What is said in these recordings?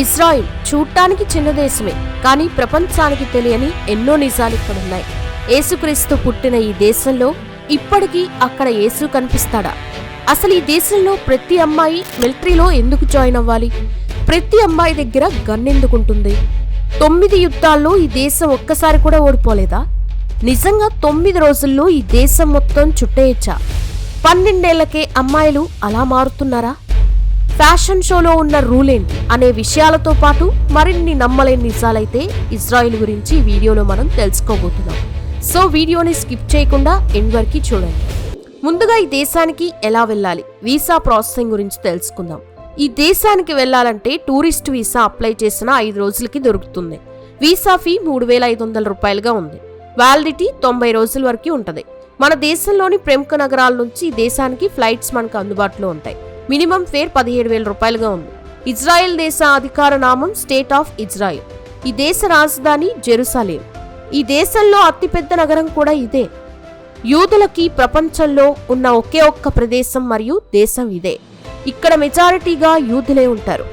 Israel చూడటానికి చిన్న దేశమే కానీ ప్రపంచానికి తెలియని ఎన్నో నిజాలు ఇక్కడున్నాయి యేసుక్రీస్తు పుట్టిన ఈ దేశంలో ఇప్పటికీ అక్కడ యేసు కనిపిస్తాడా? అసలు ఈ దేశంలో ప్రతి అమ్మాయి మిలిటరీలో ఎందుకు జాయిన్ అవ్వాలి? ప్రతి అమ్మాయి దగ్గర గన్ ఎందుకుంటుంది? తొమ్మిది యుద్ధాల్లో ఈ దేశం ఒక్కసారి కూడా ఓడిపోలేదా? నిజంగా తొమ్మిది రోజుల్లో ఈ దేశం మొత్తం చుట్టేయచ్చా? పన్నెండేళ్ళకే అమ్మాయిలు అలా మారుతున్నారా? ఫ్యాషన్ షోలో ఉన్న రూల్ ఏంటి అనే విషయాలతో పాటు మరిన్ని నమ్మలేని నిజాలైతే ఇజ్రాయిల్ గురించి వీడియోలో మనం తెలుసుకోబోతున్నాం. సో వీడియోని స్కిప్ చేయకుండా ఎండ్ వరకు చూడండి. ముందుగా ఈ దేశానికి ఎలా వెళ్ళాలి? వీసా ప్రాసెసింగ్ గురించి తెలుసుకుందాం. ఈ దేశానికి వెళ్ళాలంటే టూరిస్ట్ వీసా అప్లై చేసిన ఐదు రోజులకి దొరుకుతుంది. వీసా ఫీ మూడు వేల ఐదు వందల రూపాయలుగా ఉంది. వ్యాలిడిటీ తొంభై రోజుల వరకు ఉంటుంది. మన దేశంలోని ప్రముఖ నగరాల నుంచి దేశానికి ఫ్లైట్స్ మనకు అందుబాటులో ఉంటాయి. మినిమం ఫేర్ పదిహేడు వేల రూపాయలుగా ఉంది. ఇజ్రాయెల్ దేశ అధికార నామం స్టేట్ ఆఫ్ ఇజ్రాయెల్. ఈ దేశ రాజధాని జెరూసలేం. ఈ దేశంలో అతిపెద్ద నగరం కూడా ఇదే. యూదులకి ప్రపంచంలో ఉన్న ఒకే ఒక్క ప్రదేశం మరియు దేశం ఇదే. ఇక్కడ మెజారిటీగా యూదులే ఉంటారు.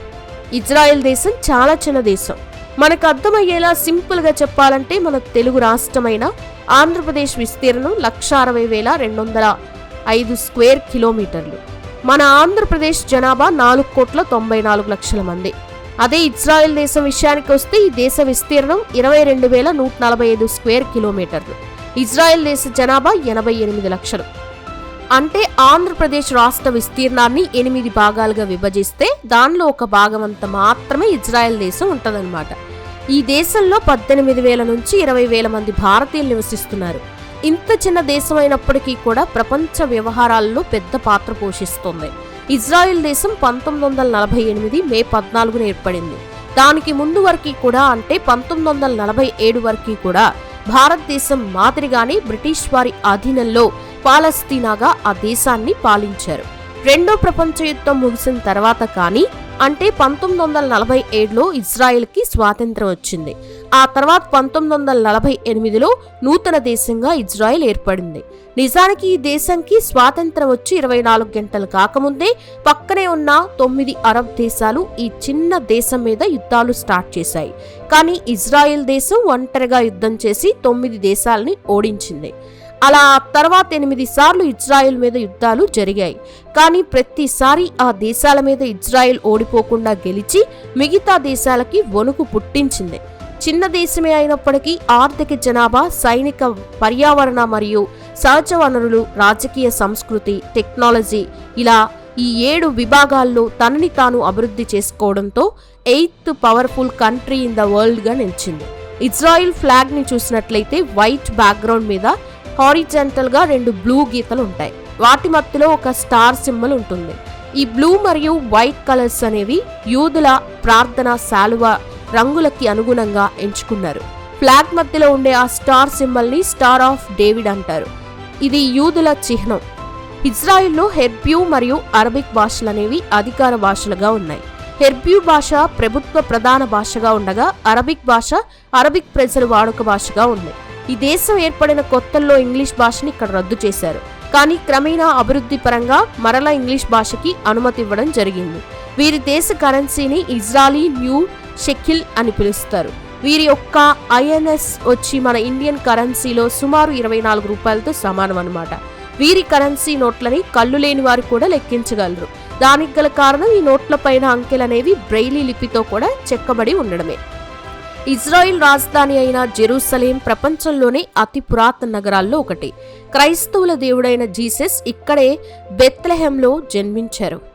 ఇజ్రాయెల్ దేశం చాలా చిన్న దేశం. మనకు అర్థమయ్యేలా సింపుల్గా చెప్పాలంటే మన తెలుగు రాష్ట్రమైన ఆంధ్రప్రదేశ్ విస్తీర్ణం లక్ష అరవై వేల రెండు వందల ఐదు స్క్వేర్ కిలోమీటర్లు. మన ఆంధ్రప్రదేశ్ జనాభా నాలుగు కోట్ల తొంభై నాలుగు లక్షల మంది. అదే ఇజ్రాయెల్ దేశం విషయానికి వస్తే ఈ దేశ విస్తీర్ణం ఇరవై రెండు వేల నూట నలభై ఐదు స్క్వేర్ కిలోమీటర్లు. ఇజ్రాయెల్ దేశ జనాభా ఎనభై ఎనిమిది లక్షలు. అంటే ఆంధ్రప్రదేశ్ రాష్ట్ర విస్తీర్ణాన్ని ఎనిమిది భాగాలుగా విభజిస్తే దానిలో ఒక భాగం అంత మాత్రమే ఇజ్రాయెల్ దేశం ఉంటుందన్నమాట. ఈ దేశంలో పద్దెనిమిది వేల నుంచి ఇరవై వేల మంది భారతీయులు నివసిస్తున్నారు. ఇంత చిన్న దేశం అయినప్పటికీ కూడా ప్రపంచ వ్యవహారాల్లో పెద్ద పాత్ర పోషిస్తుంది. ఇజ్రాయెల్ దేశం పంతొమ్మిది వందల నలభై ఎనిమిది మే పద్నాలుగున ఏర్పడింది. దానికి ముందు వరకు కూడా అంటే పంతొమ్మిది వందల నలభై ఏడు వరకు కూడా భారతదేశం మాదిరిగానే బ్రిటిష్ వారి అధీనంలో పాలస్తీనాగా ఆ దేశాన్ని పాలించారు. రెండో ప్రపంచ యుద్ధం ముగిసిన తర్వాత కానీ అంటే పంతొమ్మిది వందల నలభై ఏడులో ఇజ్రాయెల్కి స్వాతంత్రం వచ్చింది. ఆ తర్వాత పంతొమ్మిది వందల నలభై ఎనిమిదిలో నూతన దేశంగా ఇజ్రాయెల్ ఏర్పడింది. నిజానికి ఈ దేశంకి స్వాతంత్రం వచ్చి ఇరవై నాలుగు గంటలు కాకముందే పక్కనే ఉన్న తొమ్మిది అరబ్ దేశాలు ఈ చిన్న దేశం మీద యుద్ధాలు స్టార్ట్ చేశాయి. కానీ ఇజ్రాయెల్ దేశం ఒంటరిగా యుద్ధం చేసి తొమ్మిది దేశాలని ఓడించింది. అలా తర్వాత ఎనిమిది సార్లు ఇజ్రాయెల్ మీద యుద్ధాలు జరిగాయి. కానీ ప్రతిసారి ఆ దేశాల మీద ఇజ్రాయెల్ ఓడిపోకుండా గెలిచి మిగతా దేశాలకి వణుకు పుట్టించింది. చిన్న దేశమే అయినప్పటికీ ఆర్థిక జనాభా సైనిక పర్యావరణ మరియు సహజ వనరులు రాజకీయ సంస్కృతి టెక్నాలజీ ఇలా ఈ ఏడు విభాగాల్లో తనని తాను అభివృద్ధి చేసుకోవడంతో eighth powerful country in the వరల్డ్గా నిలిచింది. ఇజ్రాయిల్ ఫ్లాగ్ని చూసినట్లయితే వైట్ బ్యాక్గ్రౌండ్ మీద హారిజెంటల్గా రెండు బ్లూ గీతలు ఉంటాయి. వాటి మధ్యలో ఒక స్టార్ సింబల్ ఉంటుంది. ఈ బ్లూ మరియు వైట్ కలర్స్ అనేవి యూదుల ప్రార్థన శాలువ రంగులకి అనుగుణంగా ఎంచుకున్నారు. ఫ్లాగ్ మధ్యలో ఉండే ఆ స్టార్ సింబల్ని స్టార్ ఆఫ్ డేవిడ్ అంటారు. ఇది యూదుల చిహ్నం. ఇజ్రాయిల్లో హెర్బ్యూ మరియు అరబిక్ భాషలు అనేవి అధికార భాషలుగా ఉన్నాయి. హెర్బ్యూ భాష ప్రభుత్వ ప్రధాన భాషగా ఉండగా అరబిక్ భాష అరబిక్ ప్రజల వాడుక భాషగా ఉంది. ఈ దేశం ఏర్పడిన కొత్తల్లో ఇంగ్లీష్ భాషని ఇక్కడ రద్దు చేశారు. కానీ క్రమేణా అభివృద్ధి పరంగా మరలా ఇంగ్లీష్ భాషకి అనుమతి ఇవ్వడం జరిగింది. వీరి దేశ కరెన్సీని ఇజ్రాలీ న్యూ షెకిల్ అని పిలుస్తారు. వీరి యొక్క ఐఎన్ఎస్ వచ్చి మన ఇండియన్ కరెన్సీలో సుమారు ఇరవై నాలుగు రూపాయలతో సమానం అనమాట వీరి కరెన్సీ నోట్లని కళ్ళు లేని వారు కూడా లెక్కించగలరు. దానికి గల కారణం ఈ నోట్ల పైన అంకెలనేవి బ్రెయిలీ లిపితో కూడా చెక్కబడి ఉండడమే. ఇజ్రాయిల్ రాజధాని అయిన జెరూసలేం ప్రపంచంలోనే అతి పురాతన నగరాల్లో ఒకటి. క్రైస్తవుల దేవుడైన జీసస్ ఇక్కడే బెత్లెహెంలో జన్మించారు.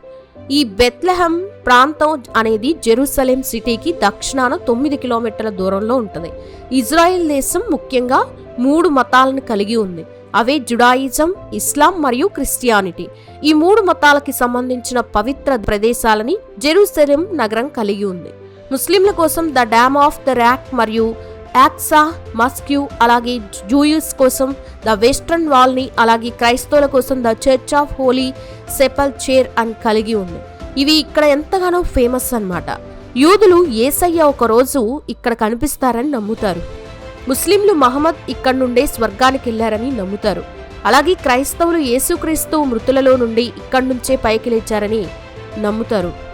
ఈ బెత్లెహం ప్రాంతం అనేది జెరూసలేం సిటీకి దక్షిణాన తొమ్మిది కిలోమీటర్ల దూరంలో ఉంటుంది. ఇజ్రాయెల్ దేశం ముఖ్యంగా మూడు మతాలను కలిగి ఉంది. అవే జుడాయిజం ఇస్లాం మరియు క్రిస్టియానిటీ. ఈ మూడు మతాలకి సంబంధించిన పవిత్ర ప్రదేశాలని జెరూసలేం నగరం కలిగి ఉంది. ముస్లింల కోసం the dome of the rock మరియు యాక్సా మస్క్యూ అలాగే జూయిస్ కోసం ద వెస్ట్రన్ వాల్ని అలాగే క్రైస్తవుల కోసం the church of holy sepulchre అని కలిగి ఉంది. ఇవి ఇక్కడ ఎంతగానో ఫేమస్ అన్నమాట. యూదులు ఏసయ్య ఒక రోజు ఇక్కడ కనిపిస్తారని నమ్ముతారు. ముస్లింలు మహమ్మద్ ఇక్కడ నుండే స్వర్గానికి వెళ్ళారని నమ్ముతారు. అలాగే క్రైస్తవులు యేసుక్రీస్తు మృతులలో నుండి ఇక్కడి నుంచే పైకి లేచారని నమ్ముతారు.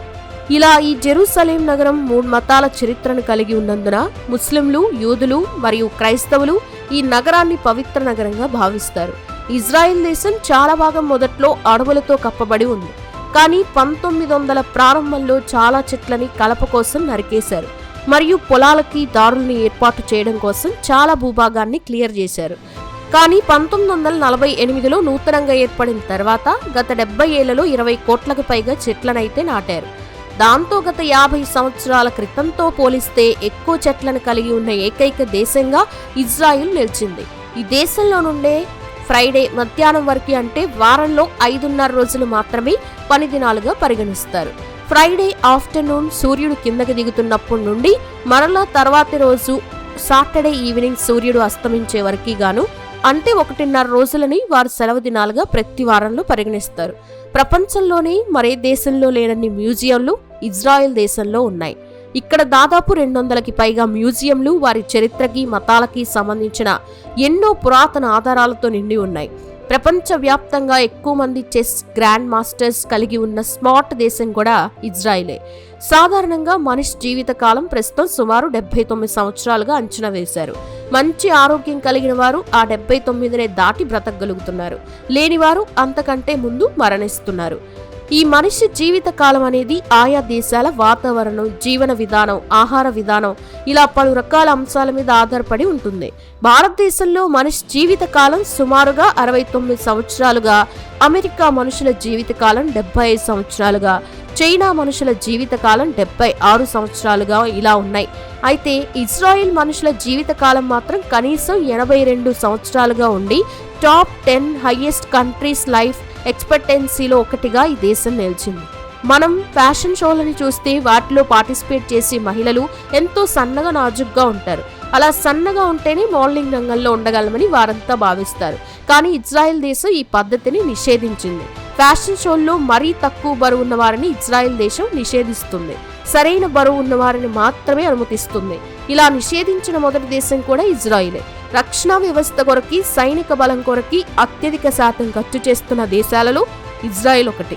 ఇలా ఈ జెరూసలేం నగరం మూడు మతాల చరిత్రను కలిగి ఉన్నందున ముస్లింలు యూదులు మరియు క్రైస్తవులు ఈ నగరాన్ని పవిత్ర నగరంగా భావిస్తారు. ఇజ్రాయెల్ దేశం చాలా భాగం మొదట్లో అడవులతో కప్పబడి ఉంది. కానీ పంతొమ్మిది వందల ప్రారంభంలో చాలా చెట్లని కలప కోసం నరికేశారు. మరియు పొలాలకి దారుల్ని ఏర్పాటు చేయడం కోసం చాలా భూభాగాన్ని క్లియర్ చేశారు. కానీ పంతొమ్మిది వందల నలభై ఎనిమిదిలో నూతనంగా ఏర్పడిన తర్వాత గత డెబ్బై ఏళ్ళలో ఇరవై కోట్లకు పైగా చెట్లనైతే నాటారు. దాంతో గత యాభై సంవత్సరాల క్రితంతో పోలిస్తే ఎక్కువ చెట్లను కలిగి ఉన్న ఏకైక దేశంగా ఇజ్రాయిల్ నిలిచింది. ఈ దేశంలో నుండే ఫ్రైడే మధ్యాహ్నం వరకు అంటే వారంలో ఐదున్నర రోజులు మాత్రమే పని దినాలుగా పరిగణిస్తారు. ఫ్రైడే ఆఫ్టర్నూన్ సూర్యుడు కిందకి దిగుతున్నప్పటి నుండి మరలా తర్వాతి రోజు సాటర్డే ఈవినింగ్ సూర్యుడు అస్తమించే వరకు గాను అంటే ఒకటిన్నర రోజులని వారు సెలవు దినాలుగా ప్రతి వారంలో పరిగణిస్తారు. ప్రపంచంలోనే మరే దేశంలో లేనన్ని మ్యూజియంలు ఇజ్రాయెల్ దేశంలో ఉన్నాయి. ఇక్కడ దాదాపు రెండు వందలకి పైగా మ్యూజియంలు వారి చరిత్రకి మతాలకి సంబంధించిన ఎన్నో పురాతన ఆధారాలతో నిండి ఉన్నాయి. ప్రపంచవ్యాప్తంగా ఎక్కువ మంది చెస్ గ్రాండ్ మాస్టర్స్ కలిగి ఉన్న స్మార్ట్ దేశం కూడా ఇజ్రాయిలే. సాధారణంగా మనిషి జీవితకాలం ప్రస్తుతం సుమారు డెబ్బై తొమ్మిది సంవత్సరాలుగా అంచనా వేశారు. మంచి ఆరోగ్యం కలిగిన వారు ఆ డెబ్బై తొమ్మిదినే దాటి బ్రతకగలుగుతున్నారు. లేనివారు అంతకంటే ముందు మరణిస్తున్నారు. ఈ మనిషి జీవిత కాలం అనేది ఆయా దేశాల వాతావరణం జీవన విధానం ఆహార విధానం ఇలా పలు రకాల అంశాల మీద ఆధారపడి ఉంటుంది. భారతదేశంలో మనిషి జీవిత కాలం సుమారుగా అరవై తొమ్మిది సంవత్సరాలుగా అమెరికా మనుషుల జీవితకాలం డెబ్బై ఐదు సంవత్సరాలుగా చైనా మనుషుల జీవితకాలం డెబ్బై ఆరు సంవత్సరాలుగా ఇలా ఉన్నాయి. అయితే ఇజ్రాయిల్ మనుషుల జీవితకాలం మాత్రం కనీసం ఎనభై రెండు సంవత్సరాలుగా ఉండి top ten highest countries life ఎక్స్పెక్టెన్సీలో ఒకటిగా ఈ దేశం నిలిచింది. మనం ఫ్యాషన్ షోలని చూస్తే వాటిలో పార్టిసిపేట్ చేసే మహిళలు ఎంతో సన్నగా నాజుగ్గా ఉంటారు. అలా సన్నగా ఉంటేనే మోడలింగ్ రంగంలో ఉండగలమని వారంతా భావిస్తారు. కానీ ఇజ్రాయెల్ దేశం ఈ పద్ధతిని నిషేధించింది. ఫ్యాషన్ షోల్లో మరీ తక్కువ బరువు ఉన్న వారిని ఇజ్రాయెల్ దేశం నిషేధిస్తుంది. సరైన బరువు ఉన్న వారిని మాత్రమే అనుమతిస్తుంది. ఇలా నిషేధించిన మొదటి దేశం కూడా ఇజ్రాయిలే. రక్షణ వ్యవస్థ కొరకి సైనిక బలం కొరకి అత్యధిక శాతం ఖర్చు చేస్తున్న దేశాలలో ఇజ్రాయెల్ ఒకటి.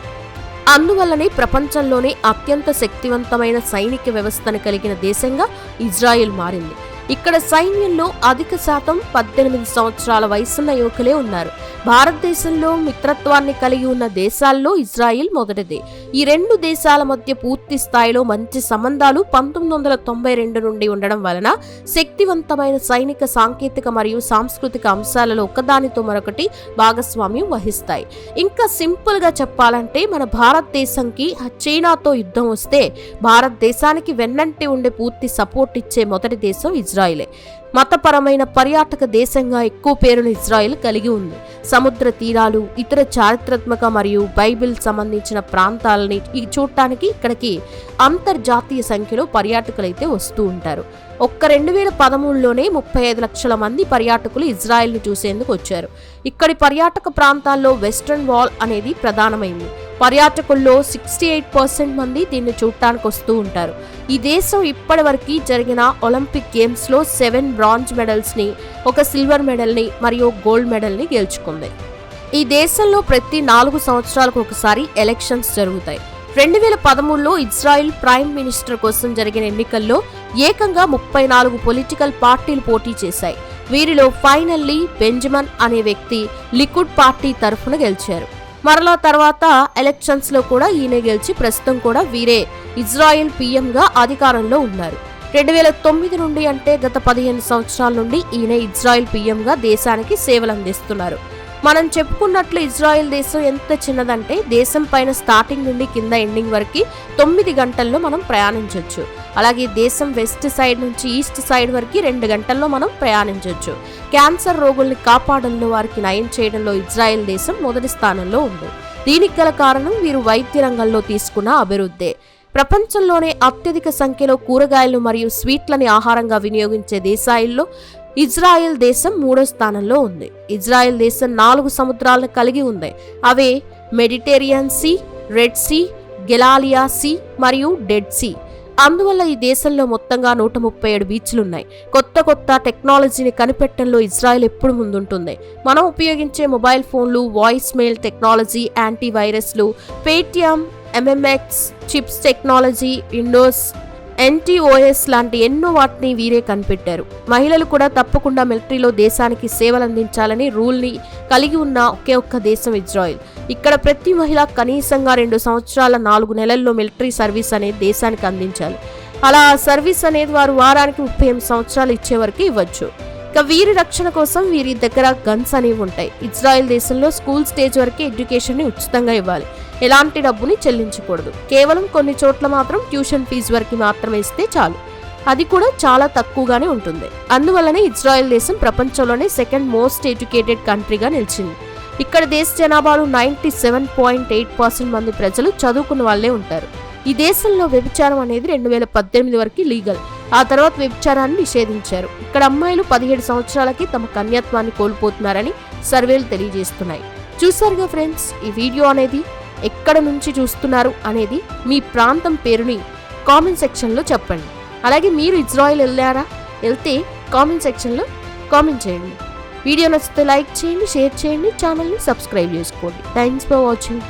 అందువల్లనే ప్రపంచంలోనే అత్యంత శక్తివంతమైన సైనిక వ్యవస్థను కలిగిన దేశంగా ఇజ్రాయెల్ మారింది. ఇక్కడ సైన్యంలో అధిక శాతం పద్దెనిమిది సంవత్సరాల వయసున్న యువకులే ఉన్నారు. భారతదేశంలో మిత్రత్వాన్ని కలిగి ఉన్న దేశాల్లో ఇజ్రాయిల్ మొదటిది. ఈ రెండు దేశాల మధ్య పూర్తి స్థాయిలో మంచి సంబంధాలు పంతొమ్మిది వందల తొంభై రెండు నుండి ఉండడం వలన శక్తివంతమైన సైనిక సాంకేతిక మరియు సాంస్కృతిక అంశాలలో ఒకదానితో మరొకటి భాగస్వామ్యం వహిస్తాయి. ఇంకా సింపుల్గా చెప్పాలంటే మన భారతదేశంకి చైనాతో యుద్ధం వస్తే భారతదేశానికి వెన్నంటి ఉండే పూర్తి సపోర్ట్ ఇచ్చే మొదటి దేశం ఇజ్రాయిల్. ఇజ్రాయిలే. మతపరమైన పర్యాటక దేశంగా ఎక్కువ పేరును ఇజ్రాయెల్ కలిగి ఉంది. సముద్ర తీరాలు ఇతర చారిత్రాత్మక మరియు బైబిల్ సంబంధించిన ప్రాంతాలని చూడటానికి ఇక్కడికి అంతర్జాతీయ సంఖ్యలో పర్యాటకులైతే వస్తూ ఉంటారు. ఒక్క రెండు వేల పదమూడులోనే ముప్పై ఐదు లక్షల మంది పర్యాటకులు ఇజ్రాయెల్ని చూసేందుకు వచ్చారు. ఇక్కడి పర్యాటక ప్రాంతాల్లో వెస్ట్రన్ వాల్ అనేది ప్రధానమైంది. పర్యాటకుల్లో సిక్స్టీ ఎయిట్ పర్సెంట్ మంది దీన్ని చూడటానికి వస్తూ ఉంటారు. ఈ దేశం ఇప్పటివరకు జరిగిన ఒలింపిక్ గేమ్స్లో సెవెన్ బ్రాంజ్ మెడల్స్ని ఒక సిల్వర్ మెడల్ని మరియు గోల్డ్ మెడల్ని గెలుచుకుంది. ఈ దేశంలో ప్రతి నాలుగు సంవత్సరాలకు ఒకసారి ఎలక్షన్స్ జరుగుతాయి. రెండు వేల పదమూడులో ఇజ్రాయిల్ ప్రైమ్ మినిస్టర్ కోసం జరిగిన ఎన్నికల్లో ఏకంగా ముప్పై నాలుగు పొలిటికల్ పార్టీలు పోటీ చేశాయి. వీరిలో ఫైనల్లీ బెంజమన్ అనే వ్యక్తి లిక్విడ్ పార్టీ తరఫున గెలిచారు. మరలా తర్వాత ఎలక్షన్స్లో కూడా ఈయన గెలిచి ప్రస్తుతం కూడా వీరే ఇజ్రాయెల్గా అధికారంలో ఉన్నారు. రెండు వేల తొమ్మిది నుండి అంటే గత పదిహేను సంవత్సరాల నుండి ఈయన ఇజ్రాయెల్గా దేశానికి సేవలు అందిస్తున్నారు మనం చెప్పుకున్నట్లు ఇజ్రాయెల్ దేశం ఎంత చిన్నదంటే దేశం పైన స్టార్టింగ్ నుండి కింద ఎండింగ్ వరకు తొమ్మిది గంటల్లో మనం ప్రయాణించవచ్చు అలాగే దేశం వెస్ట్ సైడ్ నుంచి ఈస్ట్ సైడ్ వరకు రెండు గంటల్లో మనం ప్రయాణించవచ్చు క్యాన్సర్ రోగుల్ని కాపాడంలో వారికి నయం చేయడంలో ఇజ్రాయెల్ దేశం మొదటి స్థానంలో ఉంది. దీనికి గల కారణం వీరు వైద్య రంగంలో తీసుకున్న అభివృద్ధే. ప్రపంచంలోనే అత్యధిక సంఖ్యలో కూరగాయలు మరియు స్వీట్లని ఆహారంగా వినియోగించే దేశాల్లో ఇజ్రాయెల్ దేశం మూడో స్థానంలో ఉంది. ఇజ్రాయెల్ దేశం నాలుగు సముద్రాలను కలిగి ఉంది. అవే Mediterranean sea red sea Galilee sea మరియు డెడ్ సీ. అందువల్ల ఈ దేశంలో మొత్తంగా నూట ముప్పై ఏడు బీచ్లున్నాయి. కొత్త కొత్త టెక్నాలజీని కనిపెట్టడంలో ఇజ్రాయెల్ ఎప్పుడు ముందుంటుంది. మనం ఉపయోగించే మొబైల్ ఫోన్లు వాయిస్ మెయిల్ టెక్నాలజీ యాంటీ వైరస్లు Paytm MMX chips technology Windows NTOS లాంటి ఎన్నో వాటిని వీరే కనిపెట్టారు. మహిళలు కూడా తప్పకుండా మిలిటరీలో దేశానికి సేవలందించాలని రూల్ని కలిగి ఉన్న ఒకే ఒక్క దేశం ఇజ్రాయెల్. ఇక్కడ ప్రతి మహిళ కనీసంగా రెండు సంవత్సరాల నాలుగు నెలల్లో మిలిటరీ సర్వీస్ అనేది దేశానికి అందించాలి. అలా ఆ సర్వీస్ అనేది వారు వారానికి ముప్పై ఎనిమిది సంవత్సరాలు ఇచ్చే వరకు ఇవ్వచ్చు. ఇక వీరి రక్షణ కోసం వీరి దగ్గర గన్స్ అనేవి ఉంటాయి. ఇజ్రాయెల్ దేశంలో స్కూల్ స్టేజ్ వరకు ఎడ్యుకేషన్ని ఉచితంగా ఇవ్వాలి. ఎలాంటి డబ్బుని చెల్లించకూడదు. కేవలం కొన్ని చోట్ల మాత్రం ట్యూషన్ ఫీజు వరకు మాత్రమే ఇస్తే చాలు. అది కూడా చాలా తక్కువగానే ఉంటుంది. అందువల్లనే ఇజ్రాయెల్ దేశం ప్రపంచంలోనే సెకండ్ మోస్ట్ ఎడ్యుకేటెడ్ కంట్రీగా నిలిచింది. ఇక్కడ దేశ జనాభాలో ninety seven point eight percent మంది ప్రజలు చదువుకున్న వాళ్ళే ఉంటారు. ఈ దేశంలో వ్యభిచారం అనేది రెండు వేల పద్దెనిమిది వరకు లీగల్. ఆ తర్వాత వ్యభిచారాన్ని నిషేధించారు. ఇక్కడ అమ్మాయిలు పదిహేడు సంవత్సరాలకి తమ కన్యత్వాన్ని కోల్పోతున్నారని సర్వేలు తెలియజేస్తున్నాయి. చూసారుగా ఫ్రెండ్స్ ఈ వీడియో అనేది ఎక్కడ నుంచి చూస్తున్నారు అనేది మీ ప్రాంతం పేరుని కామెంట్ సెక్షన్లో చెప్పండి. అలాగే మీరు ఇజ్రాయెల్ వెళ్ళారా? వెళ్తే కామెంట్ సెక్షన్లో కామెంట్ చేయండి. వీడియో నచ్చితే లైక్ చేయండి షేర్ చేయండి ఛానల్ని సబ్స్క్రైబ్ చేసుకోండి. Thanks for watching.